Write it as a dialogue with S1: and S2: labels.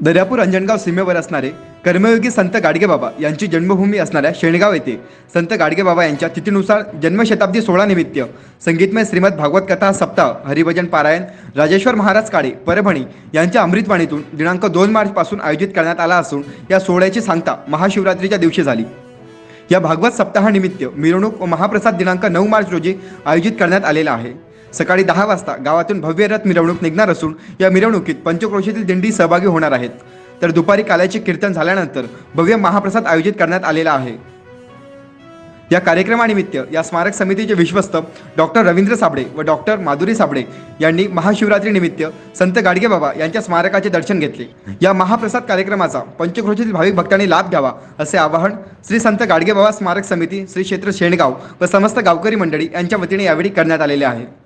S1: दर्यापूर अंजनगाव सीमेवर असणारे कर्मयोगी संत गाडगेबाबा यांची जन्मभूमी असणाऱ्या शेणगाव येथे संत गाडगेबाबा यांच्या तिथीनुसार जन्मशताब्दी सोहळा निमित्त संगीतमय श्रीमद भागवत कथा सप्ताह हरिभजन पारायण राजेश्वर महाराज काळे परभणी यांच्या अमृतवाणीतून दिनांक दोन मार्चपासून आयोजित करण्यात आला असून या सोहळ्याची सांगता महाशिवरात्रीच्या दिवशी झाली. या भागवत सप्ताहानिमित्त मिरवणूक व महाप्रसाद दिनांक नऊ मार्च रोजी आयोजित करण्यात आलेला आहे. सकाळी दहा वाजता गावातून भव्य रथ मिरवणूक निघणार असून या मिरवणुकीत पंचक्रोशीतील दिंडी सहभागी होणार आहेत. तर दुपारी काल्याचे कीर्तन झाल्यानंतर भव्य महाप्रसाद आयोजित करण्यात आलेला आहे. या कार्यक्रमानिमित्त या स्मारक समितीचे विश्वस्त डॉक्टर रवींद्र साबळे व डॉक्टर माधुरी साबळे यांनी महाशिवरात्रीनिमित्त संत गाडगेबाबा यांच्या स्मारकाचे दर्शन घेतले. या महाप्रसाद कार्यक्रमाचा पंचक्रोशीतील भाविक भक्तांनी लाभ घ्यावा असे आवाहन श्री संत गाडगेबाबा स्मारक समिती श्री क्षेत्र शेणगाव व समस्त गावकरी मंडळी यांच्या वतीने यावेळी करण्यात आलेले आहे.